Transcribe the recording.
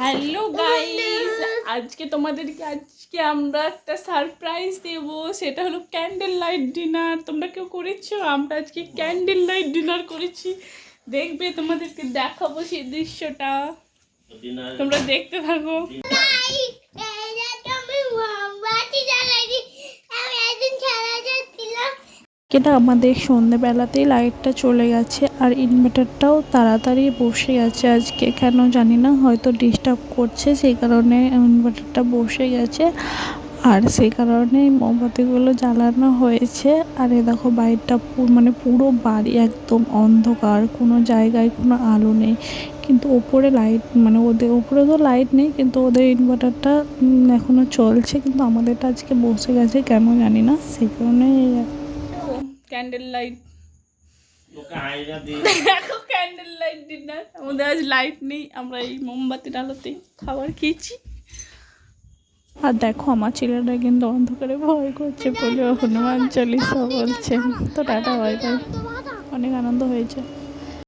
Hello guys আজকে তোমাদেরকে আজকে আমরা একটা সারপ্রাইজ দেব। সেটা হলো ক্যান্ডেল লাইট ডিনার তোমরা কেউ করেছ? আমরা আজকে ক্যান্ডেল লাইট ডিনার করেছি। দেখবে তোমাদেরকে দেখাবো সেই দৃশ্যটা। তোমরা দেখতে থাকো। কিন্তু আমাদের সন্ধেবেলাতেই লাইটটা চলে গেছে আর ইনভার্টারটাও তাড়াতাড়ি বসে গেছে। আজকে কেন জানি না, হয়তো ডিস্টার্ব করছে, সেই কারণে ইনভার্টারটা বসে গেছে। আর সেই কারণে মোমবাতিগুলো জ্বালানো হয়েছে। আর এ দেখো বাড়িটা মানে পুরো বাড়ি একদম অন্ধকার, কোনো জায়গায় কোনো আলো নেই। কিন্তু ওপরে লাইট মানে ওদের ওপরে তো লাইট নেই, কিন্তু ওদের ইনভার্টারটা এখনও চলছে। কিন্তু আমাদেরটা আজকে বসে গেছে, কেন জানি না, সেই কারণে candle light candle light dinner আমাদের আজ লাইট নেই আমরা এই মোমবাতির আলোতেই খাবার খেয়েছি। আর দেখো আমার ছেলেটা কিন্তু অন্ধকারে ভয় করছে বলে হনুমান চল্লিশা বলছে। তো টাটা ভয় অনেক আনন্দ হয়েছে।